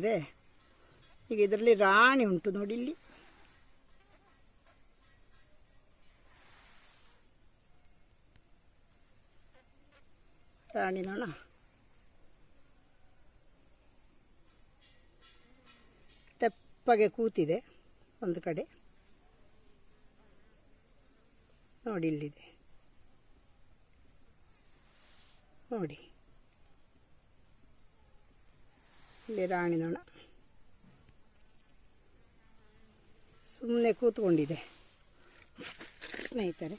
ಸ್ನೇಹಿತರೆ ಈಗ ಇದರಲ್ಲಿ ರಾಣಿ ಉಂಟು ನೋಡಿ ಇಲ್ಲಿ ರಾಣಿ ನೋಣ ತೆಪ್ಪಗೆ ಕೂತಿದೆ ಒಂದು ಕಡೆ. ನೋಡಿ ಇಲ್ಲಿದೆ ನೋಡಿ. ಇಲ್ಲಿ ರಾಣಿ ನೊಣ ಸುಮ್ಮನೆ ಕೂತ್ಕೊಂಡಿದೆ. ಸ್ನೇಹಿತರೆ.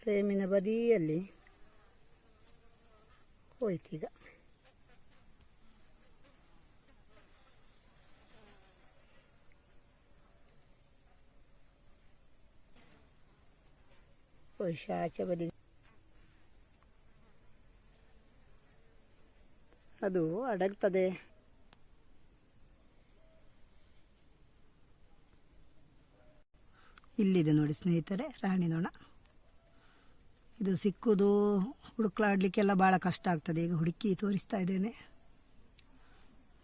ಫ್ರೇಮಿನ ಬದಿಯಲ್ಲಿ ಹೋಯ್ತೀಗ ಆಚೆ ಬದಿ ಅದು ಅಡಗ್ತದೆ. ಇಲ್ಲಿದೆ ನೋಡಿ ಸ್ನೇಹಿತರೆ ರಾಣಿ ನೊಣ ಇದು ಸಿಕ್ಕುದು ಹುಡುಕ್ಲಾಡ್ಲಿಕ್ಕೆಲ್ಲ ಭಾಳ ಕಷ್ಟ ಆಗ್ತದೆ. ಈಗ ಹುಡುಕಿ ತೋರಿಸ್ತಾ ಇದ್ದೇನೆ.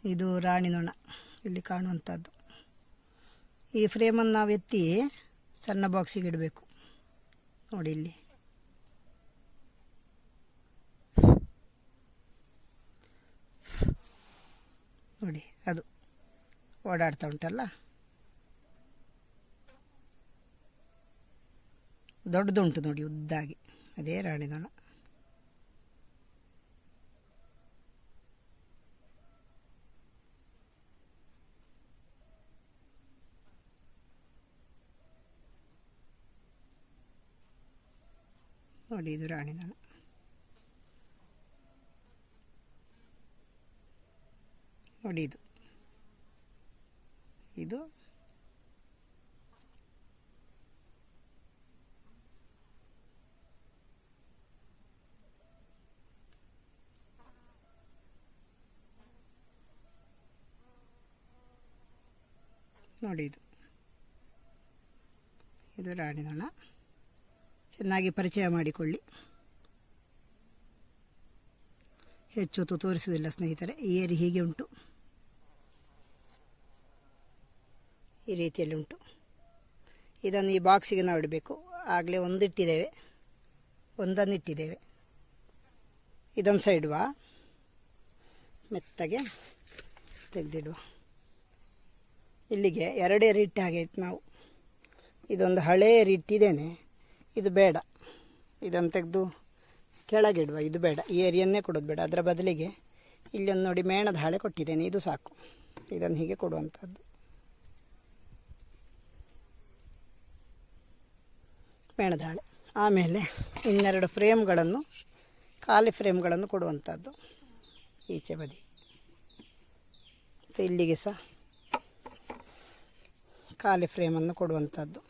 ಇದು ರಾಣಿ ನೊಣ ಇಲ್ಲಿ ಕಾಣುವಂಥದ್ದು. ಈ ಫ್ರೇಮನ್ನು ನಾವು ಎತ್ತಿ ಸಣ್ಣ ಬಾಕ್ಸಿಗೆ ಇಡಬೇಕು. ನೋಡಿ ಇಲ್ಲಿ. ನೋಡಿ, ಅದು ಓಡಾಡ್ತಾ ಉಂಟಲ್ಲ? ದೊಡ್ಡದುಂಟು ನೋಡಿ, ಉದ್ದಾಗಿ. ಅದೇ ರಾಣಿ ನೊಣ ನೋಡಿ ಇದು ರಾಣಿ ನೊಣ ನೋಡಿ ನೋಡಿ ಇದು. ಇದು ರಾಣಿ ನೊಣ ಚೆನ್ನಾಗಿ ಪರಿಚಯ ಮಾಡಿಕೊಳ್ಳಿ. ಹೆಚ್ಚು ತೋರಿಸುವುದಿಲ್ಲ ಸ್ನೇಹಿತರೆ ಏರಿ ಹೀಗೆ ಉಂಟು. ಈ ರೀತಿಯಲ್ಲಿ ಉಂಟು. ಇದನ್ನು ಈ ಬಾಕ್ಸಿಗೆ ನಾವು ಇಡಬೇಕು. ಆಗಲೇ ಒಂದಿಟ್ಟಿದ್ದೇವೆ. ಒಂದನ್ನು ಇಟ್ಟಿದ್ದೇವೆ ಇದೊಂದು ಸೈಡುವ ಮೆತ್ತಗೆ ತೆಗೆದಿಡುವ. ಇಲ್ಲಿಗೆ ಎರಡೇ ರಿಟ್ಟು ಆಗೈತೆ ನಾವು. ಇದೊಂದು ಹಳೇ ರಿಟ್ಟಿದ್ದೇನೆ ಇದು ಬೇಡ. ಇದನ್ನು ತೆಗೆದು ಕೆಳಗಿಡುವ. ಇದು ಬೇಡ. ಈ ಏರಿಯನ್ನೇ ಕೊಡೋದು ಬೇಡ. ಅದರ ಬದಲಿಗೆ ಇಲ್ಲೊಂದು ನೋಡಿ ಮೇಣದ ಹಾಳೆ ಕೊಟ್ಟಿದ್ದೇನೆ. ಇದು ಸಾಕು. ಇದನ್ನು ಹೀಗೆ ಕೊಡುವಂಥದ್ದು. ಮೇಣದ ಹಾಳೆ. ಆಮೇಲೆ ಇನ್ನೆರಡು ಫ್ರೇಮ್ಗಳನ್ನು, ಖಾಲಿ ಫ್ರೇಮ್ಗಳನ್ನು ಕೊಡುವಂಥದ್ದು. ಈಚೆ ಬದಿ. ಮತ್ತು ಇಲ್ಲಿಗೆ ಸಹ ಖಾಲಿ ಫ್ರೇಮನ್ನು ಕೊಡುವಂಥದ್ದು.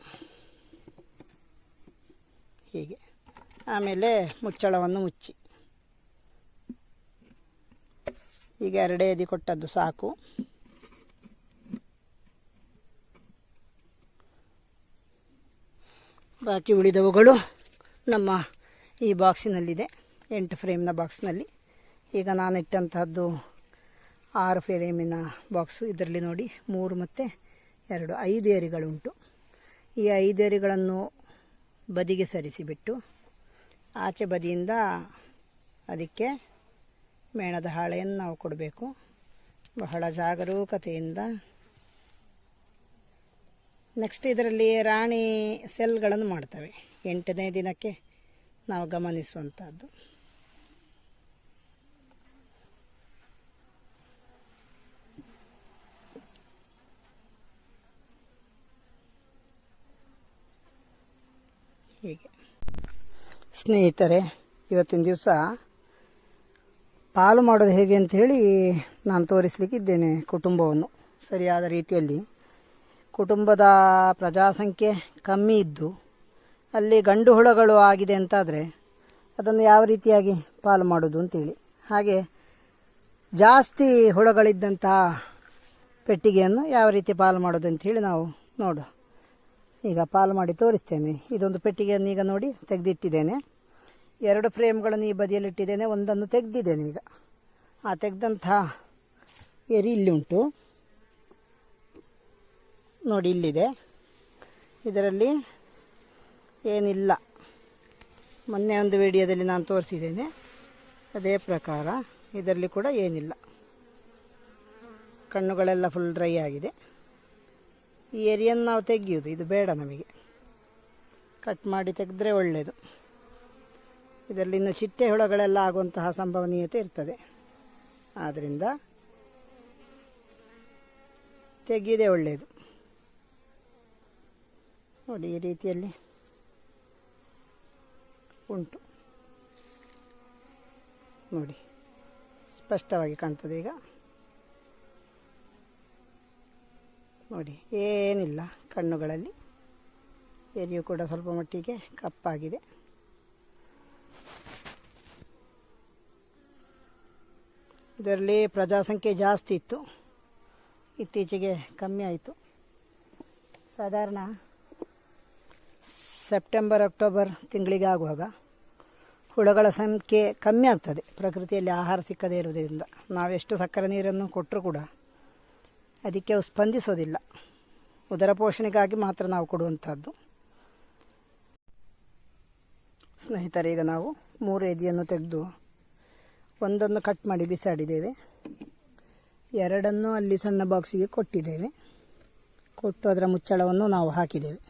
ಹೀಗೆ. ಆಮೇಲೆ ಮುಚ್ಚಳವನ್ನು ಮುಚ್ಚಿ. ಈಗ ಎರಡೇ ಎದಿ ಕೊಟ್ಟದ್ದು ಸಾಕು. ಬಾಕಿ ಉಳಿದವುಗಳು ನಮ್ಮ ಈ ಬಾಕ್ಸಿನಲ್ಲಿದೆ. ಎಂಟು ಫ್ರೇಮ್ನ ಬಾಕ್ಸ್ನಲ್ಲಿ. ಈಗ ನಾನು ಇಟ್ಟಂತಹದ್ದು ಆರು ಫ್ರೇಮಿನ ಬಾಕ್ಸು ಇದರಲ್ಲಿ ನೋಡಿ. ಮೂರು ಮತ್ತು ಎರಡು ಐದು ಏರಿಗಳುಂಟು. ಈ ಐದು ಎರಿಗಳನ್ನು ಬದಿಗೆ ಸರಿಸಿಬಿಟ್ಟು ಆಚೆ ಬದಿಯಿಂದ ಅದಕ್ಕೆ ಮೇಣದ ಹಾಳೆಯನ್ನು ನಾವು ಕೊಡಬೇಕು. ಬಹಳ ಜಾಗರೂಕತೆಯಿಂದ. ನೆಕ್ಸ್ಟ್ ಇದರಲ್ಲಿ ರಾಣಿ ಸೆಲ್ಗಳನ್ನು ಮಾಡ್ತವೆ. ಎಂಟನೇ ದಿನಕ್ಕೆ ನಾವು ಗಮನಿಸುವಂಥದ್ದು ಹೀಗೆ. ಸ್ನೇಹಿತರೆ, ಇವತ್ತಿನ ದಿವಸ ಪಾಲು ಮಾಡೋದು ಹೇಗೆ ಅಂತ ಹೇಳಿ ನಾನು ತೋರಿಸಲಿಕ್ಕಿದ್ದೇನೆ ಕುಟುಂಬವನ್ನು. ಸರಿಯಾದ ರೀತಿಯಲ್ಲಿ. ಕುಟುಂಬದ ಪ್ರಜಾಸಂಖ್ಯೆ ಕಮ್ಮಿ ಇದ್ದು, ಅಲ್ಲಿ ಗಂಡು ಹುಳಗಳು ಆಗಿದೆ ಅಂತಾದರೆ ಅದನ್ನು ಯಾವ ರೀತಿಯಾಗಿ ಪಾಲು ಮಾಡೋದು ಅಂತೇಳಿ. ಹಾಗೆ ಜಾಸ್ತಿ ಹುಳಗಳಿದ್ದಂತಹ ಪೆಟ್ಟಿಗೆಯನ್ನು ಯಾವ ರೀತಿ ಪಾಲು ಮಾಡೋದು ಅಂತೇಳಿ ನಾವು ನೋಡು. ಈಗ ಪಾಲು ಮಾಡಿ ತೋರಿಸ್ತೇನೆ. ಇದೊಂದು ಪೆಟ್ಟಿಗೆಯನ್ನು ಈಗ ನೋಡಿ ತೆಗೆದಿಟ್ಟಿದ್ದೇನೆ. ಎರಡು ಫ್ರೇಮ್ಗಳನ್ನು ಈ ಬದಿಯಲ್ಲಿ ಇಟ್ಟಿದ್ದೇನೆ. ಒಂದನ್ನು ತೆಗೆದಿದ್ದೇನೆ ಈಗ. ಆ ತೆಗೆದಂತಹ ಎರಿ ಇಲ್ಲಿ ಉಂಟು. ನೋಡಿ ಇಲ್ಲಿದೆ. ಇದರಲ್ಲಿ ಏನಿಲ್ಲ. ಮೊನ್ನೆ ಒಂದು ವಿಡಿಯೋದಲ್ಲಿ ನಾನು ತೋರಿಸಿದ್ದೇನೆ. ಅದೇ ಪ್ರಕಾರ ಇದರಲ್ಲಿ ಕೂಡ ಏನಿಲ್ಲ. ಕಣ್ಣುಗಳೆಲ್ಲ ಫುಲ್ ಡ್ರೈ ಆಗಿದೆ. ಈ ಏರಿಯನ್ನು ನಾವು ತೆಗೆಯೋದು ಇದು ಬೇಡ ನಮಗೆ. ಕಟ್ ಮಾಡಿ ತೆಗೆದ್ರೆ ಒಳ್ಳೆಯದು ಇದರಲ್ಲಿ ಇನ್ನು ಚಿಟ್ಟೆ ಹುಳಗಳೆಲ್ಲ ಆಗುವಂತಹ ಸಂಭವನೀಯತೆ ಇರ್ತದೆ. ಆದ್ದರಿಂದ ತೆಗೆಯದೇ ಒಳ್ಳೆಯದು ನೋಡಿ, ಈ ರೀತಿಯಲ್ಲಿ ಉಂಟು. ನೋಡಿ, ಸ್ಪಷ್ಟವಾಗಿ ಕಾಣ್ತದೆ ಈಗ. ನೋಡಿ, ಏನಿಲ್ಲ ಕಣ್ಣುಗಳಲ್ಲಿ. ಎರಿಯು ಕೂಡ ಸ್ವಲ್ಪ ಮಟ್ಟಿಗೆ ಕಪ್ಪಾಗಿದೆ. ಇದರಲ್ಲಿ ಪ್ರಜಾಸಂಖ್ಯೆ ಜಾಸ್ತಿ ಇತ್ತು. ಇತ್ತೀಚೆಗೆ ಕಮ್ಮಿ ಆಯಿತು. ಸಾಧಾರಣ ಸೆಪ್ಟೆಂಬರ್, ಅಕ್ಟೋಬರ್ ತಿಂಗಳಿಗೆ ಆಗುವಾಗ ಹುಳಗಳ ಸಂಖ್ಯೆ ಕಮ್ಮಿ ಆಗ್ತದೆ. ಪ್ರಕೃತಿಯಲ್ಲಿ ಆಹಾರ ಸಿಕ್ಕದೇ ಇರುವುದರಿಂದ. ನಾವೆಷ್ಟು ಸಕ್ಕರೆ ನೀರನ್ನು ಕೊಟ್ಟರೂ ಕೂಡ ಅದಕ್ಕೆ ಅವು ಸ್ಪಂದಿಸೋದಿಲ್ಲ. ಉದರ ಪೋಷಣೆಗಾಗಿ ಮಾತ್ರ ನಾವು ಕೊಡುವಂಥದ್ದು. ಸ್ನೇಹಿತರೆ, ಈಗ ನಾವು ಮೂರು ಎದಿಯನ್ನು ತೆಗೆದು ಒಂದನ್ನು ಕಟ್ ಮಾಡಿ ಬಿಸಾಡಿದ್ದೇವೆ. ಎರಡನ್ನು ಅಲ್ಲಿ ಸಣ್ಣ ಬಾಕ್ಸಿಗೆ ಕೊಟ್ಟಿದ್ದೇವೆ. ಕೊಟ್ಟು ಅದರ ಮುಚ್ಚಳವನ್ನು ನಾವು ಹಾಕಿದ್ದೇವೆ.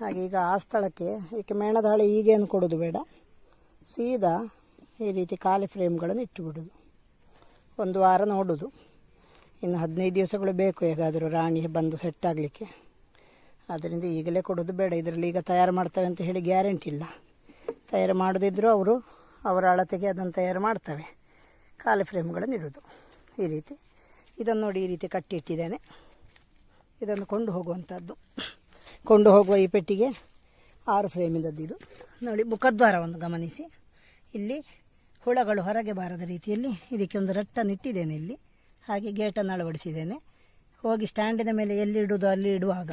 ಹಾಗೆ ಈಗ ಆ ಸ್ಥಳಕ್ಕೆ ಈಗ ಮೇಣದ ಹಳೆ ಈಗೇನು ಕೊಡೋದು ಬೇಡ. ಸೀದಾ ಈ ರೀತಿ ಖಾಲಿ ಫ್ರೇಮ್ಗಳನ್ನು ಇಟ್ಟುಬಿಡೋದು ಒಂದು ವಾರ ನೋಡೋದು. ಇನ್ನು ಹದಿನೈದು ದಿವಸಗಳು ಬೇಕು ಹೇಗಾದರೂ ರಾಣಿ ಬಂದು ಸೆಟ್ ಆಗಲಿಕ್ಕೆ. ಆದ್ದರಿಂದ ಈಗಲೇ ಕೊಡೋದು ಬೇಡ. ಇದರಲ್ಲಿ ಈಗ ತಯಾರು ಮಾಡ್ತವೆ ಅಂತ ಹೇಳಿ ಗ್ಯಾರಂಟಿ ಇಲ್ಲ. ತಯಾರು ಮಾಡದಿದ್ದರೂ ಅವರು ಅವರ ಅಳತೆಗೆ ಅದನ್ನು ತಯಾರು ಮಾಡ್ತವೆ. ಕಾಲು ಫ್ರೇಮ್ಗಳನ್ನು ಇಡೋದು ಈ ರೀತಿ. ಇದನ್ನು ನೋಡಿ ಈ ರೀತಿ ಕಟ್ಟಿಟ್ಟಿದ್ದೇನೆ. ಇದನ್ನು ಕೊಂಡು ಹೋಗುವಂಥದ್ದು. ಕೊಂಡು ಹೋಗುವ ಈ ಪೆಟ್ಟಿಗೆ ಆರು ಫ್ರೇಮಿಂದದ್ದು ಇದು. ನೋಡಿ, ಮುಖದ್ವಾರವನ್ನು ಗಮನಿಸಿ. ಇಲ್ಲಿ ಹುಳಗಳು ಹೊರಗೆ ಬಾರದ ರೀತಿಯಲ್ಲಿ ಇದಕ್ಕೆ ಒಂದು ರಟ್ಟನ್ನು ಇಟ್ಟಿದ್ದೇನೆ ಇಲ್ಲಿ. ಹಾಗೆ ಗೇಟನ್ನು ಅಳವಡಿಸಿದ್ದೇನೆ. ಹೋಗಿ ಸ್ಟ್ಯಾಂಡಿನ ಮೇಲೆ ಎಲ್ಲಿ ಇಡೋದು ಅಲ್ಲಿ ಇಡುವಾಗ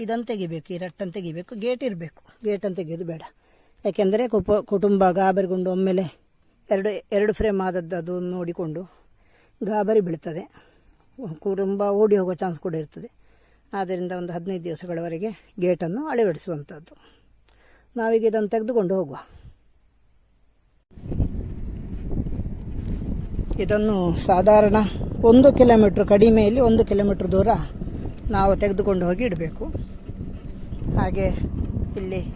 ಇದನ್ನು ತೆಗಿಬೇಕು, ಈ ರಟ್ಟನ್ನು ತೆಗಿಬೇಕು, ಗೇಟ್ ಇರಬೇಕು. ಗೇಟನ್ನು ತೆಗೆಯೋದು ಬೇಡ. ಯಾಕೆಂದರೆ ಕುಪ, ಕುಟುಂಬ ಗಾಬರಿಗೊಂಡು ಒಮ್ಮೆಲೆ ಎರಡು ಎರಡು ಫ್ರೇಮ್ ಆದದ್ದು ಅದು ನೋಡಿಕೊಂಡು ಗಾಬರಿ ಬೀಳ್ತದೆ. ಕುಟುಂಬ ಓಡಿ ಹೋಗೋ ಚಾನ್ಸ್ ಕೂಡ ಇರ್ತದೆ. ಆದ್ದರಿಂದ ಒಂದು ಹದಿನೈದು ದಿವಸಗಳವರೆಗೆ ಗೇಟನ್ನು ಅಳವಡಿಸುವಂಥದ್ದು. ನಾವೀಗ ಇದನ್ನು ತೆಗೆದುಕೊಂಡು ಹೋಗುವ. ಇದನ್ನು ಸಾಧಾರಣ ಒಂದು ಕಿಲೋಮೀಟ್ರ್ ಕಡಿಮೆಯಲ್ಲಿ ಒಂದು ಕಿಲೋಮೀಟ್ರ್ ದೂರ ನಾವು ತೆಗೆದುಕೊಂಡು ಹೋಗಿ ಇಡಬೇಕು. ಹಾಗೆ ಇಲ್ಲಿ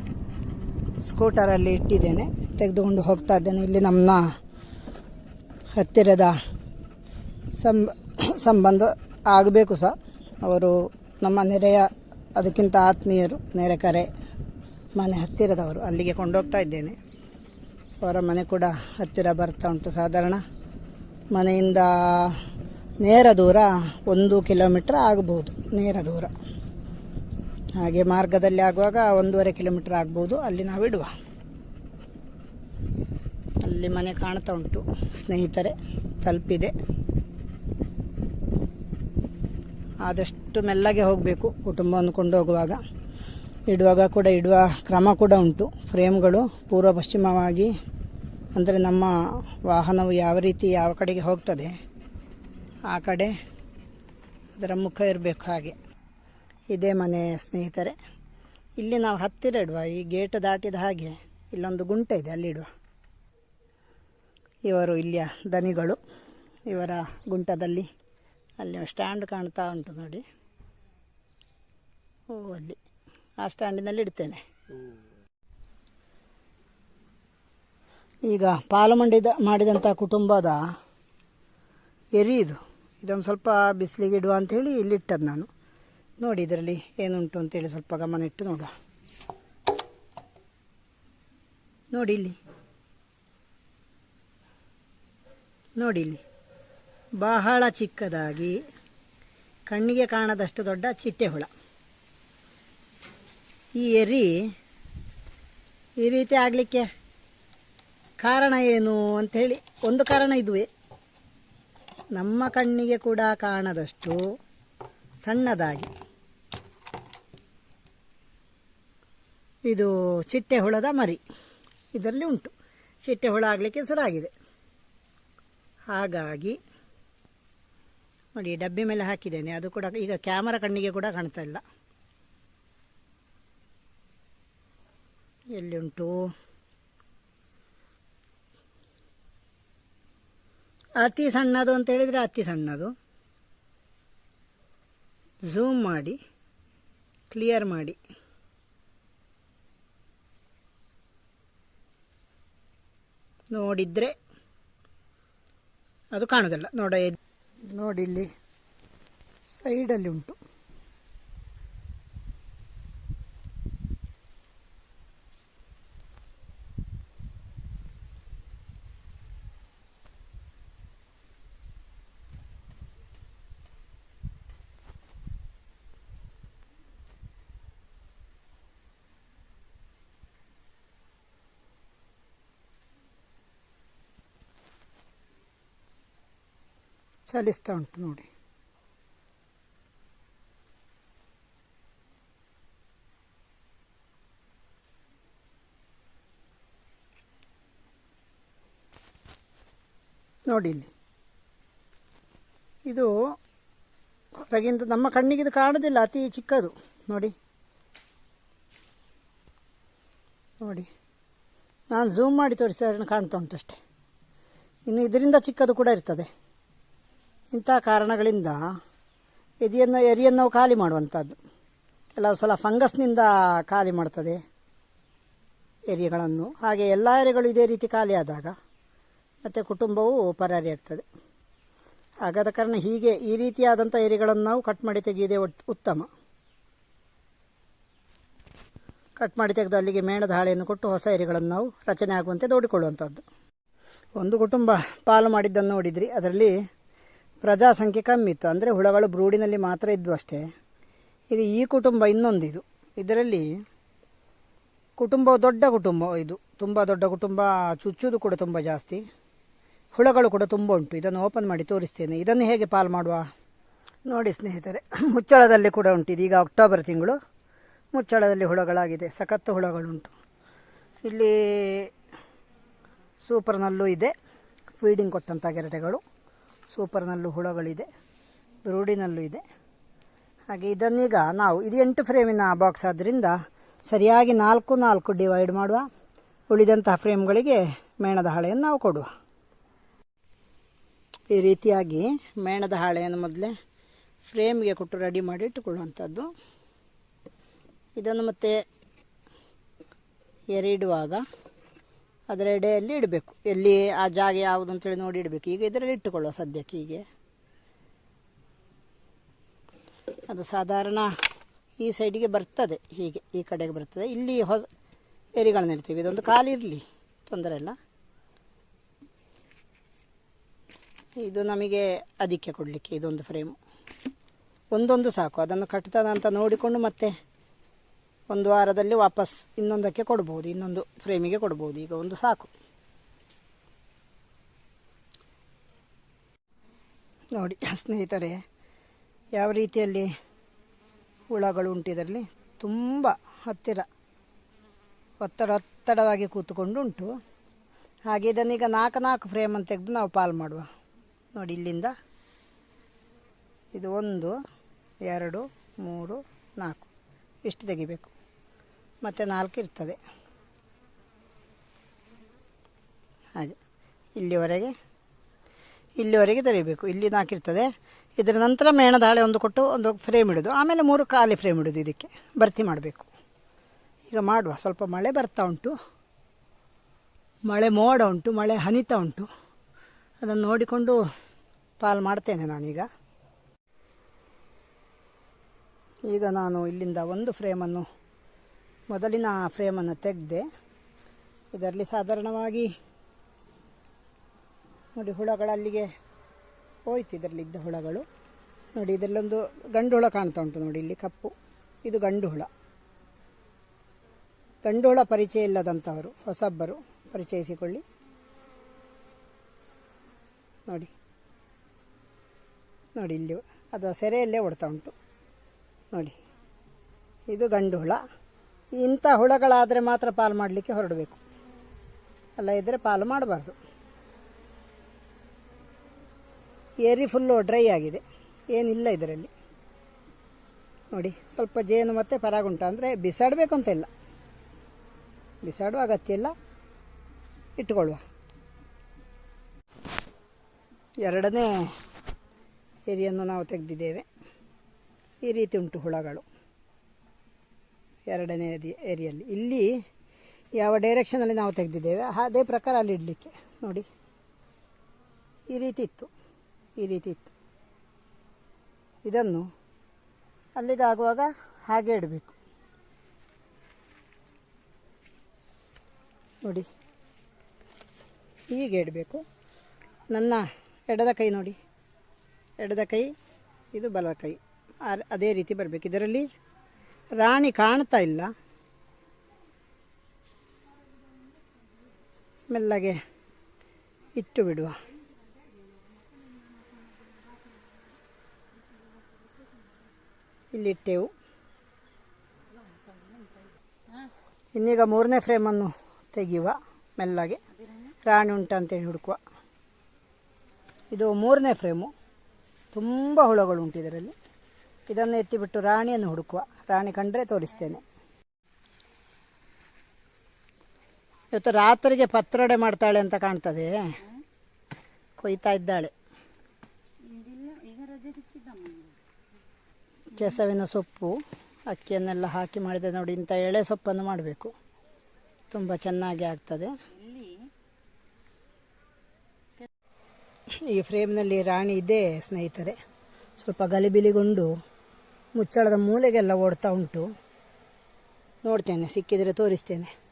ಸ್ಕೂಟರಲ್ಲಿ ಇಟ್ಟಿದ್ದೇನೆ. ತೆಗೆದುಕೊಂಡು ಹೋಗ್ತಾ ಇದ್ದೇನೆ. ಇಲ್ಲಿ ನಮ್ಮ ಹತ್ತಿರದ ಸಂಬ, ಸಂಬಂಧ ಆಗಬೇಕು ಸಹ ಅವರು ನಮ್ಮ ನೆರೆಯ, ಅದಕ್ಕಿಂತ ಆತ್ಮೀಯರು, ನೆರೆ ಕರೆ ಮನೆ ಹತ್ತಿರದವರು. ಅಲ್ಲಿಗೆ ಕೊಂಡೋಗ್ತಾ ಇದ್ದೇನೆ. ಅವರ ಮನೆ ಕೂಡ ಹತ್ತಿರ ಬರ್ತಾ ಉಂಟು. ಸಾಧಾರಣ ಮನೆಯಿಂದ ನೇರ ದೂರ ಒಂದು ಕಿಲೋಮೀಟ್ರ್ ಆಗ್ಬೋದು, ನೇರ ದೂರ. ಹಾಗೆ ಮಾರ್ಗದಲ್ಲಿ ಆಗುವಾಗ ಒಂದೂವರೆ ಕಿಲೋಮೀಟ್ರ್ ಆಗ್ಬೋದು, ಅಲ್ಲಿ ನಾವು ಇಡುವ. ಅಲ್ಲಿ ಮನೆ ಕಾಣ್ತಾ ಉಂಟು, ಸ್ನೇಹಿತರೆ, ತಲುಪಿದೆ. ಆದಷ್ಟು ಮೆಲ್ಲಗೆ ಹೋಗಬೇಕು, ಕುಟುಂಬವನ್ನು ಕೊಂಡೋಗುವಾಗ. ಇಡುವಾಗ ಕೂಡ ಇಡುವ ಕ್ರಮ ಕೂಡ ಉಂಟು, ಫ್ರೇಮ್ಗಳು ಪೂರ್ವ ಪಶ್ಚಿಮವಾಗಿ ಅಂದರೆ ನಮ್ಮ ವಾಹನವು ಯಾವ ರೀತಿ ಯಾವ ಕಡೆಗೆ ಹೋಗ್ತದೆ, ಆ ಕಡೆ ಅದರ ಮುಖ ಇರಬೇಕು ಹಾಗೆ. ಇದೇ ಮನೆ ಸ್ನೇಹಿತರೆ. ಇಲ್ಲಿ ನಾವು ಹತ್ತಿರ ಇಡುವ ಈ ಗೇಟ್ ದಾಟಿದ ಹಾಗೆ ಇಲ್ಲೊಂದು ಗುಂಟೆ ಇದೆ ಅಲ್ಲಿಡುವ. ಇವರು ಇಲ್ಲಿಯ ದನಿಗಳು. ಇವರ ಗುಂಟದಲ್ಲಿ ಅಲ್ಲಿ ಸ್ಟ್ಯಾಂಡ್ ಕಾಣ್ತಾ ಉಂಟು ನೋಡಿ. ಓ, ಅಲ್ಲಿ. ಆ ಸ್ಟ್ಯಾಂಡಿನಲ್ಲಿ ಇಡ್ತೇನೆ. ಈಗ ಪಾಲು ಮಂಡಿದ ಮಾಡಿದಂಥ ಕುಟುಂಬದ ಎರಿ ಇದು ಇದೊಂದು ಸ್ವಲ್ಪ ಬಿಸಿಲಿಗೆ ಇಡುವ ಅಂಥೇಳಿ ಇಲ್ಲಿಟ್ಟದ್ದು ನಾನು. ನೋಡಿ ಇದರಲ್ಲಿ ಏನುಂಟು ಅಂತೇಳಿ ಸ್ವಲ್ಪ ಗಮನ ಇಟ್ಟು ನೋಡುವ. ನೋಡಿ ಇಲ್ಲಿ. ನೋಡಿ ಇಲ್ಲಿ. ಬಹಳ ಚಿಕ್ಕದಾಗಿ ಕಣ್ಣಿಗೆ ಕಾಣದಷ್ಟು ದೊಡ್ಡ ಚಿಟ್ಟೆ ಹುಳ. ಈ ಎರಿ ಈ ರೀತಿ ಆಗಲಿಕ್ಕೆ ಕಾರಣ ಏನು ಅಂತ ಹೇಳಿ ಒಂದು ಕಾರಣ ಇದುವೇ. ನಮ್ಮ ಕಣ್ಣಿಗೆ ಕೂಡ ಕಾಣದಷ್ಟು ಸಣ್ಣದಾಗಿ. ಇದು ಚಿಟ್ಟೆ ಹುಳದ ಮರಿ. ಇದರಲ್ಲಿ ಉಂಟು. ಚಿಟ್ಟೆ ಹುಳ ಆಗಲಿಕ್ಕೆ ಶುರುವಾಗಿದೆ ಹಾಗಾಗಿ ನೋಡಿ, ಡಬ್ಬಿ ಮೇಲೆ ಹಾಕಿದ್ದೇನೆ. ಅದು ಕೂಡ ಈಗ ಕ್ಯಾಮರಾ ಕಣ್ಣಿಗೆ ಕೂಡ ಕಾಣ್ತಾ ಇಲ್ಲ. ಎಲ್ಲಿ ಉಂಟು? ಅತಿ ಸಣ್ಣದು ಅಂತ ಹೇಳಿದರೆ ಅತಿ ಸಣ್ಣದು. ಝೂಮ್ ಮಾಡಿ ಕ್ಲಿಯರ್ ಮಾಡಿ. ನೋಡಿದರೆ ಅದು ಕಾಣೋದಿಲ್ಲ. ನೋಡ ನೋಡಿ ಇಲ್ಲಿ ಸೈಡಲ್ಲಿ ಉಂಟು. ಚಲಿಸ್ತಾ ಉಂಟು ನೋಡಿ. ನೋಡಿ ಇಲ್ಲಿ. ಇದು ಹೊರಗಿಂದ ನಮ್ಮ ಕಣ್ಣಿಗೆ ಇದು ಕಾಣೋದಿಲ್ಲ, ಅತಿ ಚಿಕ್ಕದು. ನೋಡಿ. ನೋಡಿ. ನಾನು ಝೂಮ್ ಮಾಡಿ ತೋರಿಸಿದ್ರೆ ಕಾಣ್ತಾ ಉಂಟು ಅಷ್ಟೆ. ಇನ್ನು ಇದರಿಂದ ಚಿಕ್ಕದು ಕೂಡ ಇರ್ತದೆ. ಇಂಥ ಕಾರಣಗಳಿಂದ ಎದೆಯನ್ನು, ಎರಿಯನ್ನು ಖಾಲಿ ಮಾಡುವಂಥದ್ದು. ಕೆಲವು ಸಲ ಫಂಗಸ್ನಿಂದ ಖಾಲಿ ಮಾಡ್ತದೆ ಎರಿಗಳನ್ನು. ಹಾಗೆ ಎಲ್ಲ ಎರೆಗಳು ಇದೇ ರೀತಿ ಖಾಲಿಯಾದಾಗ ಮತ್ತು ಕುಟುಂಬವು ಪರಾರಿ ಆಗ್ತದೆ. ಹಾಗಾದ ಕಾರಣ ಹೀಗೆ ಈ ರೀತಿಯಾದಂಥ ಎರೆಗಳನ್ನು ನಾವು ಕಟ್ ಮಾಡಿ ತೆಗೆಯುವುದೇ ಉತ್ತಮ. ಕಟ್ ಮಾಡಿ ತೆಗೆದು ಅಲ್ಲಿಗೆ ಮೇಣದ ಹಾಳೆಯನ್ನು ಕೊಟ್ಟು ಹೊಸ ಎರೆಗಳನ್ನು ನಾವು ರಚನೆ ಆಗುವಂತೆ ನೋಡಿಕೊಳ್ಳುವಂಥದ್ದು. ಒಂದು ಕುಟುಂಬ ಪಾಲು ಮಾಡಿದ್ದನ್ನು ನೋಡಿದ್ರಿ. ಅದರಲ್ಲಿ ಪ್ರಜಾ ಸಂಖ್ಯೆ ಕಮ್ಮಿ ಇತ್ತು ಅಂದರೆ ಹುಳಗಳು ಬ್ರೂಡಿನಲ್ಲಿ ಮಾತ್ರ ಇದ್ವು ಅಷ್ಟೇ. ಈಗ ಈ ಕುಟುಂಬ ಇನ್ನೊಂದು ಇದು ಇದರಲ್ಲಿ ಕುಟುಂಬ ದೊಡ್ಡ ಕುಟುಂಬ ಇದು. ತುಂಬ ದೊಡ್ಡ ಕುಟುಂಬ, ಚುಚ್ಚುದು ಕೂಡ ತುಂಬ ಜಾಸ್ತಿ. ಹುಳಗಳು ಕೂಡ ತುಂಬ ಉಂಟು. ಇದನ್ನು ಓಪನ್ ಮಾಡಿ ತೋರಿಸ್ತೇನೆ. ಇದನ್ನು ಹೇಗೆ ಪಾಲ್ ಮಾಡುವ? ನೋಡಿ ಸ್ನೇಹಿತರೆ, ಮುಚ್ಚಳದಲ್ಲಿ ಕೂಡ ಉಂಟು. ಇದೀಗ ಅಕ್ಟೋಬರ್ ತಿಂಗಳು ಮುಚ್ಚಳದಲ್ಲಿ ಹುಳಗಳಾಗಿದೆ. ಸಖತ್ತು ಹುಳಗಳುಂಟು. ಇಲ್ಲಿ ಸೂಪರ್ನಲ್ಲೂ ಇದೆ. ಫೀಡಿಂಗ್ ಕೊಟ್ಟಂಥ ಗೆರಟೆಗಳು. ಸೂಪರ್ನಲ್ಲೂ ಹುಳಗಳಿದೆ ಬ್ರೂಡಿನಲ್ಲೂ ಇದೆ. ಹಾಗೆ ಇದನ್ನೀಗ ನಾವು ಇದು ಎಂಟು ಫ್ರೇಮಿನ ಬಾಕ್ಸ್ ಆದ್ದರಿಂದ ಸರಿಯಾಗಿ ನಾಲ್ಕು ನಾಲ್ಕು ಡಿವೈಡ್ ಮಾಡುವ, ಉಳಿದಂತಹ ಫ್ರೇಮ್ಗಳಿಗೆ ಮೇಣದ ಹಾಳೆಯನ್ನು ನಾವು ಕೊಡುವ. ಈ ರೀತಿಯಾಗಿ ಮೇಣದ ಹಾಳೆಯನ್ನು ಮೊದಲೇ ಫ್ರೇಮ್ಗೆ ಕೊಟ್ಟು ರೆಡಿ ಮಾಡಿ ಇಟ್ಟುಕೊಳ್ಳುವಂಥದ್ದು. ಇದನ್ನು ಮತ್ತೆ ಎರೆಯಿಡುವಾಗ ಅದರ ಎಡೆಯಲ್ಲಿ ಇಡಬೇಕು. ಎಲ್ಲಿ ಆ ಜಾಗ ಯಾವುದು ಅಂತೇಳಿ ನೋಡಿ ಇಡಬೇಕು. ಈಗ ಇದರಲ್ಲಿ ಇಟ್ಟುಕೊಳ್ಳುವ ಸದ್ಯಕ್ಕೆ ಹೀಗೆ. ಅದು ಸಾಧಾರಣ ಈ ಸೈಡಿಗೆ ಬರ್ತದೆ. ಹೀಗೆ ಈ ಕಡೆಗೆ ಬರ್ತದೆ. ಇಲ್ಲಿ ಹೊಸ ಎರಿಗಳನ್ನ ಇಡ್ತೀವಿ. ಇದೊಂದು ಖಾಲಿ ಇರಲಿ. ತೊಂದರೆ ಇಲ್ಲ. ಇದು ನಮಗೆ ಅದಕ್ಕೆ ಕೊಡಲಿಕ್ಕೆ ಇದೊಂದು ಫ್ರೇಮು ಒಂದೊಂದು ಸಾಕು. ಅದನ್ನು ಕಟ್ತದ ಅಂತ ನೋಡಿಕೊಂಡು ಮತ್ತೆ ಒಂದು ವಾರದಲ್ಲಿ ವಾಪಸ್ ಇನ್ನೊಂದಕ್ಕೆ ಕೊಡ್ಬೋದು, ಇನ್ನೊಂದು ಫ್ರೇಮಿಗೆ ಕೊಡ್ಬೋದು, ಈಗ ಒಂದು ಸಾಕು. ನೋಡಿ, ಸ್ನೇಹಿತರೆ, ಯಾವ ರೀತಿಯಲ್ಲಿ ಹುಳಗಳು ಉಂಟು ಇದರಲ್ಲಿ ತುಂಬ ಹತ್ತಿರ, ಒತ್ತಡ ಒತ್ತಡವಾಗಿ ಕೂತ್ಕೊಂಡು ಉಂಟು. ಹಾಗೆ ಇದನ್ನೀಗ ನಾಲ್ಕು ನಾಲ್ಕು ಫ್ರೇಮನ್ನು ತೆಗೆದು ನಾವು ಪಾಲ್ ಮಾಡುವ. ನೋಡಿ, ಇಲ್ಲಿಂದ ಇದು ಒಂದು, ಎರಡು, ಮೂರು, ನಾಲ್ಕು. ಇಷ್ಟು ತೆಗಿಬೇಕು? ಮತ್ತು ನಾಲ್ಕು ಇರ್ತದೆ. ಹಾಗೆ. ಇಲ್ಲಿವರೆಗೆ ಇಲ್ಲಿವರೆಗೆ ತೆರೀಬೇಕು. ಇಲ್ಲಿ ನಾಲ್ಕು ಇರ್ತದೆ. ಇದರ ನಂತರ ಮೇಣದ ಹಾಳೆ ಒಂದು ಕೊಟ್ಟು ಒಂದು ಫ್ರೇಮ್ ಇಡೋದು. ಆಮೇಲೆ ಮೂರು ಖಾಲಿ ಫ್ರೇಮ್ ಇಡೋದು ಇದಕ್ಕೆ. ಭರ್ತಿ ಮಾಡಬೇಕು. ಈಗ ಮಾಡುವ. ಸ್ವಲ್ಪ ಮಳೆ ಬರ್ತಾ ಉಂಟು. ಮಳೆ ಮೋಡ ಉಂಟು. ಮಳೆ ಹನಿತ ಉಂಟು. ಅದನ್ನು ನೋಡಿಕೊಂಡು ಪಾಲ್ ಮಾಡ್ತೇನೆ ನಾನೀಗ. ಈಗ ನಾನು ಇಲ್ಲಿಂದ ಒಂದು ಫ್ರೇಮನ್ನು ಮೊದಲಿನ ಫ್ರೇಮನ್ನು ತೆಗೆದೆ, ಇದರಲ್ಲಿ ಸಾಧಾರಣವಾಗಿ ನೋಡಿ ಹುಳಗಳು ಅಲ್ಲಿಗೆ ಹೋಯ್ತು, ಇದರಲ್ಲಿದ್ದ ಹುಳಗಳು. ನೋಡಿ, ಇದರಲ್ಲೊಂದು ಗಂಡು ಹುಳ ಕಾಣ್ತಾ ಉಂಟು ನೋಡಿ, ಇಲ್ಲಿ ಕಪ್ಪು. ಇದು ಗಂಡು ಹುಳ ಗಂಡು ಹುಳ ಪರಿಚಯ ಇಲ್ಲದಂಥವರು, ಹೊಸಬ್ಬರು ಪರಿಚಯಿಸಿಕೊಳ್ಳಿ. ನೋಡಿ. ನೋಡಿ, ಇಲ್ಲಿ ಅದು ಸೆರೆಯಲ್ಲೇ ಓಡ್ತಾ ಉಂಟು. ನೋಡಿ. ಇದು ಗಂಡು ಹುಳ ಇಂಥ ಹುಳಗಳಾದರೆ ಮಾತ್ರ ಪಾಲು ಮಾಡಲಿಕ್ಕೆ ಹೊರಡಬೇಕು. ಅಲ್ಲ ಇದ್ದರೆ ಪಾಲು ಮಾಡಬಾರ್ದು. ಏರಿ ಫುಲ್ಲು ಡ್ರೈ ಆಗಿದೆ. ಏನಿಲ್ಲ ಇದರಲ್ಲಿ. ನೋಡಿ, ಸ್ವಲ್ಪ ಜೇನು ಮತ್ತು ಪರಾಗುಂಟ ಅಂದರೆ ಬಿಸಾಡಬೇಕು ಅಂತ ಇಲ್ಲ. ಬಿಸಾಡುವ ಅಗತ್ಯ ಇಲ್ಲ. ಇಟ್ಕೊಳ್ಳುವ. ಎರಡನೇ ಏರಿಯನ್ನು ನಾವು ತೆಗೆದಿದ್ದೇವೆ. ಈ ರೀತಿ ಉಂಟು ಹುಳಗಳು. ಎರಡನೇ ಏರಿಯ ಏರಿಯಲ್ಲಿ. ಇಲ್ಲಿ ಯಾವ ಡೈರೆಕ್ಷನಲ್ಲಿ ನಾವು ತೆಗೆದಿದ್ದೇವೆ, ಅದೇ ಪ್ರಕಾರ ಅಲ್ಲಿ ಇಡಲಿಕ್ಕೆ. ನೋಡಿ. ಈ ರೀತಿ ಇತ್ತು. ಈ ರೀತಿ ಇತ್ತು. ಇದನ್ನು ಅಲ್ಲಿಗೆ ಆಗುವಾಗ ಹಾಗೆ ಇಡಬೇಕು. ನೋಡಿ. ಹೀಗೆ ಇಡಬೇಕು. ನನ್ನ ಎಡದ ಕೈ ನೋಡಿ. ಎಡದ ಕೈ, ಇದು ಬಲದ ಕೈ. ಅದೇ ರೀತಿ ಬರಬೇಕು. ಇದರಲ್ಲಿ ರಾಣಿ ಕಾಣ್ತಾ ಇಲ್ಲ. ಮೆಲ್ಲಗೆ ಇಟ್ಟು ಬಿಡುವ. ಇಲ್ಲಿಟ್ಟೆವು. ಇನ್ನೀಗ ಮೂರನೇ ಫ್ರೇಮನ್ನು ತೆಗೆಯುವ ಮೆಲ್ಲಗೆ ರಾಣಿ ಉಂಟಂತೇಳಿ ಹುಡುಕುವ. ಇದು ಮೂರನೇ ಫ್ರೇಮು. ತುಂಬ ಹುಳಗಳು ಉಂಟು ಇದರಲ್ಲಿ. ಇದನ್ನು ಎತ್ತಿಬಿಟ್ಟು ರಾಣಿಯನ್ನು ಹುಡುಕುವ. ರಾಣಿ ಕಂಡ್ರೆ ತೋರಿಸ್ತೇನೆ. ಇವತ್ತು ರಾತ್ರಿಗೆ ಪತ್ರೊಡೆ ಮಾಡ್ತಾಳೆ ಅಂತ ಕಾಣ್ತದೆ. ಕೊಯ್ತಾ ಇದ್ದಾಳೆ. ಕೆಸವಿನ ಸೊಪ್ಪು, ಅಕ್ಕಿಯನ್ನೆಲ್ಲ ಹಾಕಿ ಮಾಡಿದೆ ನೋಡಿ ಇಂಥ ಎಳೆ ಸೊಪ್ಪನ್ನು ಮಾಡಬೇಕು. ತುಂಬ ಚೆನ್ನಾಗಿ ಆಗ್ತದೆ. ಈ ಫ್ರೇಮ್ನಲ್ಲಿ ರಾಣಿ ಇದೆ ಸ್ನೇಹಿತರೆ. ಸ್ವಲ್ಪ ಗಲಿಬಿಲಿಗೊಂಡು ಮುಚ್ಚಳದ ಮೂಲೆಗೆಲ್ಲ ಓಡ್ತಾ ಉಂಟು. ನೋಡ್ತೇನೆ ಸಿಕ್ಕಿದರೆ ತೋರಿಸ್ತೇನೆ.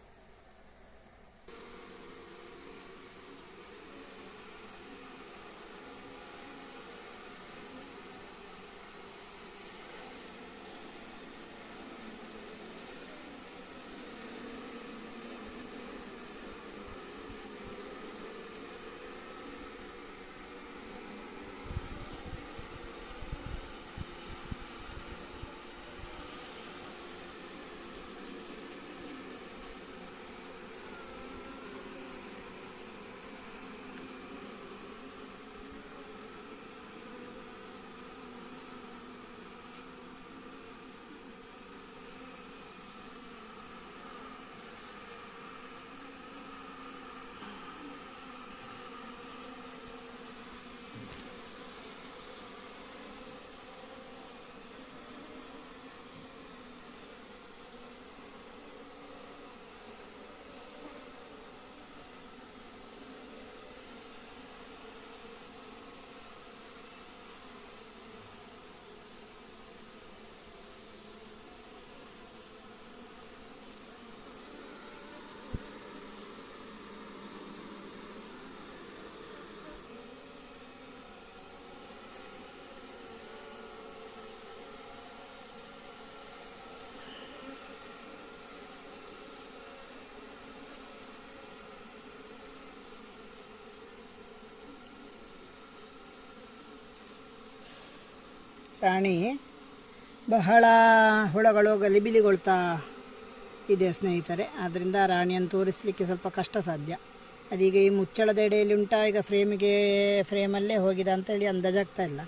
ರಾಣಿ ಬಹಳ ಹುಳಗಳು ಗಲಿಬಿಲಿಗೊಳ್ತಾ ಇದೆ ಸ್ನೇಹಿತರೆ. ಆದ್ದರಿಂದ ರಾಣಿಯನ್ನು ತೋರಿಸಲಿಕ್ಕೆ ಸ್ವಲ್ಪ ಕಷ್ಟ ಸಾಧ್ಯ. ಅದೀಗ ಈ ಮುಚ್ಚಳದ ಎಡೆಯಲ್ಲಿ ಉಂಟಾ, ಈಗ ಫ್ರೇಮಿಗೆ, ಫ್ರೇಮಲ್ಲೇ ಹೋಗಿದೆ ಅಂತೇಳಿ ಅಂದಾಜಾಗ್ತಾ ಇಲ್ಲ.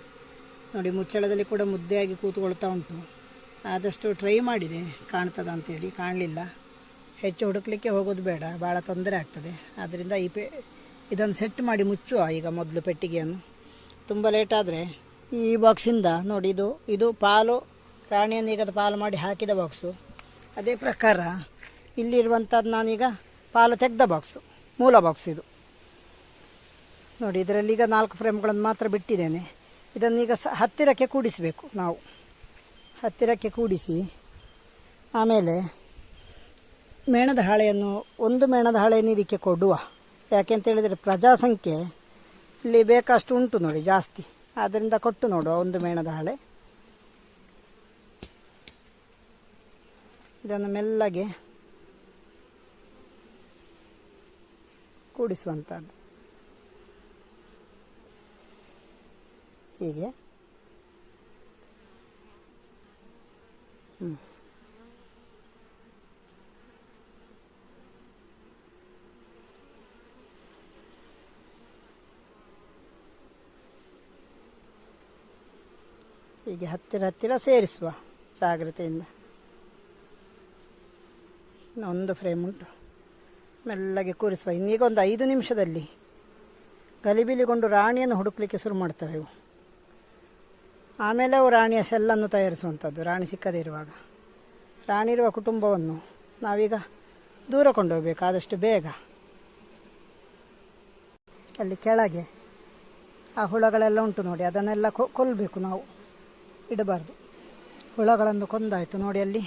ನೋಡಿ, ಮುಚ್ಚಳದಲ್ಲಿ ಕೂಡ ಮುದ್ದೆಯಾಗಿ ಕೂತ್ಕೊಳ್ತಾ ಉಂಟು. ಆದಷ್ಟು ಟ್ರೈ ಮಾಡಿದೆ, ಕಾಣ್ತದ ಅಂತೇಳಿ. ಕಾಣಲಿಲ್ಲ. ಹೆಚ್ಚು ಹುಡುಕ್ಲಿಕ್ಕೆ ಹೋಗೋದು ಬೇಡ, ಭಾಳ ತೊಂದರೆ ಆಗ್ತದೆ. ಆದ್ದರಿಂದ ಈ ಪೆ, ಇದನ್ನು ಸೆಟ್ ಮಾಡಿ ಮುಚ್ಚುವ ಈಗ ಮೊದಲು ಪೆಟ್ಟಿಗೆಯನ್ನು. ತುಂಬ ಲೇಟಾದರೆ ಈ ಬಾಕ್ಸಿಂದ ನೋಡಿ ಇದು ಇದು ಪಾಲು ಪ್ರಾಣಿಯನ್ನು ಈಗ ಪಾಲು ಮಾಡಿ ಹಾಕಿದ ಬಾಕ್ಸು ಅದೇ ಪ್ರಕಾರ ಇಲ್ಲಿರುವಂಥದ್ದು ನಾನೀಗ ಪಾಲು ತೆಗೆದ ಬಾಕ್ಸು ಮೂಲ ಬಾಕ್ಸ್ ಇದು. ನೋಡಿ, ಇದರಲ್ಲಿ ಈಗ ನಾಲ್ಕು ಫ್ರೇಮ್ಗಳನ್ನು ಮಾತ್ರ ಬಿಟ್ಟಿದ್ದೇನೆ. ಇದನ್ನೀಗ ಸ, ಹತ್ತಿರಕ್ಕೆ ಕೂಡಿಸಬೇಕು ನಾವು. ಹತ್ತಿರಕ್ಕೆ ಕೂಡಿಸಿ, ಆಮೇಲೆ ಮೇಣದ ಹಾಳೆಯನ್ನು, ಒಂದು ಮೇಣದ ಹಾಳೆಯನ್ನು ಇದಕ್ಕೆ ಕೊಡುವ. ಯಾಕೆಂತ ಹೇಳಿದರೆ ಪ್ರಜಾಸಂಖ್ಯೆ ಇಲ್ಲಿ ಬೇಕಷ್ಟು ಉಂಟು ನೋಡಿ, ಜಾಸ್ತಿ. ಆದ್ದರಿಂದ ಕೊಟ್ಟು ನೋಡುವ ಒಂದು ಮೇಣದ ಹಾಳೆ. ಇದನ್ನು ಮೆಲ್ಲಗೆ ಕೂಡಿಸುವಂಥದ್ದು. ಹೀಗೆ. ಹ್ಞೂ ಹೀಗೆ ಹತ್ತಿರ ಹತ್ತಿರ ಸೇರಿಸುವ ಜಾಗ್ರತೆಯಿಂದ. ಒಂದು ಫ್ರೇಮ್ ಉಂಟು. ಮೆಲ್ಲಗೆ ಕೂರಿಸುವ. ಇನ್ನೀಗ ಒಂದು ಐದು ನಿಮಿಷದಲ್ಲಿ ಗಲಿಬಿಲಿಗೊಂಡು ರಾಣಿಯನ್ನು ಹುಡುಕ್ಲಿಕ್ಕೆ ಶುರು ಮಾಡ್ತವೆ ಇವು. ಆಮೇಲೆ ಅವು ರಾಣಿಯ ಸೆಲ್ಲನ್ನು ತಯಾರಿಸುವಂಥದ್ದು, ರಾಣಿ ಸಿಕ್ಕದೇ ಇರುವಾಗ. ರಾಣಿ ಇರುವ ಕುಟುಂಬವನ್ನು ನಾವೀಗ ದೂರ ಕೊಂಡೋಗ್ಬೇಕು, ಆದಷ್ಟು ಬೇಗ. ಅಲ್ಲಿ ಕೆಳಗೆ ಆ ಹುಳಗಳೆಲ್ಲ ಉಂಟು ನೋಡಿ, ಅದನ್ನೆಲ್ಲ ಕೊಲ್ಲಬೇಕು ನಾವು. ಇಡಬಾರ್ದು. ಹುಳಗಳನ್ನು ಕೊಂದಾಯಿತು ನೋಡಿ ಅಲ್ಲಿ.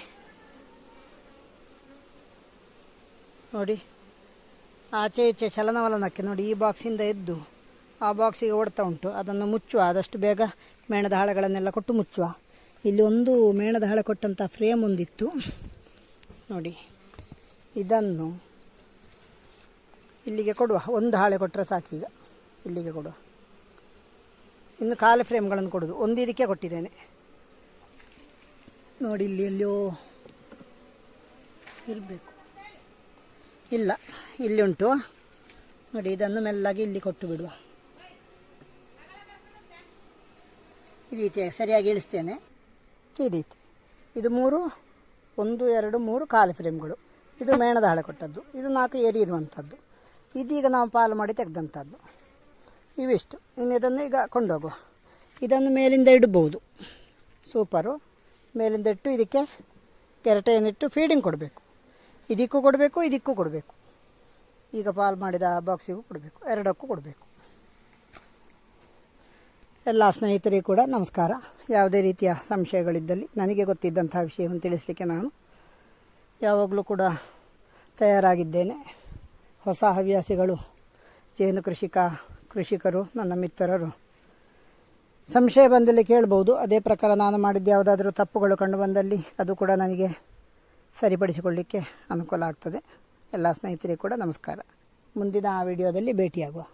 ನೋಡಿ, ಆಚೆ ಈಚೆ ಚಲನವಲನಕ್ಕೆ ನೋಡಿ ಈ ಬಾಕ್ಸಿಂದ ಎದ್ದು ಆ ಬಾಕ್ಸಿಗೆ ಓಡ್ತಾ ಉಂಟು. ಅದನ್ನು ಮುಚ್ಚುವ, ಆದಷ್ಟು ಬೇಗ ಮೇಣದ ಹಾಳೆಗಳನ್ನೆಲ್ಲ ಕೊಟ್ಟು ಮುಚ್ಚುವ. ಇಲ್ಲಿ ಒಂದು ಮೇಣದ ಹಾಳೆ ಕೊಟ್ಟಂಥ ಫ್ರೇಮ್ ಒಂದಿತ್ತು. ನೋಡಿ, ಇದನ್ನು ಇಲ್ಲಿಗೆ ಕೊಡುವ. ಒಂದು ಹಾಳೆ ಕೊಟ್ಟರೆ ಸಾಕೀಗ. ಇಲ್ಲಿಗೆ ಕೊಡುವ. ಇನ್ನು ಕಾಲು ಫ್ರೇಮ್ಗಳನ್ನು ಕೊಡೋದು. ಒಂದು ಇದಕ್ಕೆ ಕೊಟ್ಟಿದ್ದೇನೆ. ನೋಡಿ ಇಲ್ಲಿ ಎಲ್ಲಿಯೋ ಇರಬೇಕು. ಇಲ್ಲ, ಇಲ್ಲಿ ಉಂಟು. ನೋಡಿ, ಇದನ್ನು ಮೆಲ್ಲಾಗಿ ಇಲ್ಲಿ ಕೊಟ್ಟು ಬಿಡುವ. ಈ ರೀತಿಯಾಗಿ ಸರಿಯಾಗಿ ಇಳಿಸ್ತೇನೆ. ಈ ರೀತಿ. ಇದು ಮೂರು, ಒಂದು, ಎರಡು, ಮೂರು ಕಾಲು ಫ್ರೇಮ್ಗಳು. ಇದು ಮೇಣದ ಹಾಳೆ ಕೊಟ್ಟದ್ದು. ಇದು ನಾಲ್ಕು ಏರಿ ಇರುವಂಥದ್ದು. ಇದೀಗ ನಾವು ಪಾಲು ಮಾಡಿ ತೆಗೆದಂಥದ್ದು. ಇವಿಷ್ಟು. ಇನ್ನು ಇದನ್ನು ಈಗ ಕೊಂಡೋಗುವ. ಇದನ್ನು ಮೇಲಿಂದ ಇಡ್ಬೋದು. ಸೂಪರು. ಮೇಲಿಂದ ಇಟ್ಟು ಇದಕ್ಕೆ ಕೆರಟೆಯನ್ನಿಟ್ಟು ಫೀಡಿಂಗ್ ಕೊಡಬೇಕು. ಇದಕ್ಕೂ ಕೊಡಬೇಕು ಇದಕ್ಕೂ ಕೊಡಬೇಕು. ಈಗ ಪಾಲ್ ಮಾಡಿದ ಬಾಕ್ಸಿಗೂ ಕೊಡಬೇಕು. ಎರಡಕ್ಕೂ ಕೊಡಬೇಕು. ಎಲ್ಲ ಸ್ನೇಹಿತರಿಗೂ ಕೂಡ ನಮಸ್ಕಾರ. ಯಾವುದೇ ರೀತಿಯ ಸಂಶಯಗಳಿದ್ದಲ್ಲಿ ನನಗೆ ಗೊತ್ತಿದ್ದಂಥ ವಿಷಯವನ್ನು ತಿಳಿಸಲಿಕ್ಕೆ ನಾನು ಯಾವಾಗಲೂ ಕೂಡ ತಯಾರಾಗಿದ್ದೇನೆ. ಹೊಸ ಹವ್ಯಾಸಿಗಳು. ಜೇನು ಕೃಷಿಕ ಕೃಷಿಕರು, ನನ್ನ ಮಿತ್ರರು. ಸಂಶಯ ಬಂದಲ್ಲಿ ಕೇಳಬಹುದು ಅದೇ ಪ್ರಕಾರ ನಾನು ಮಾಡಿದ್ದು ಯಾವುದಾದ್ರೂ ತಪ್ಪುಗಳು ಕಂಡು ಬಂದಲ್ಲಿ ಅದು ಕೂಡ ನನಗೆ ಸರಿಪಡಿಸಿಕೊಳ್ಳಿಕ್ಕೆ ಅನುಕೂಲ ಆಗ್ತದೆ. ಎಲ್ಲ ಸ್ನೇಹಿತರಿಗೂ ಕೂಡ ನಮಸ್ಕಾರ. ಮುಂದಿನ ಆ ವಿಡಿಯೋದಲ್ಲಿ ಭೇಟಿಯಾಗುವ.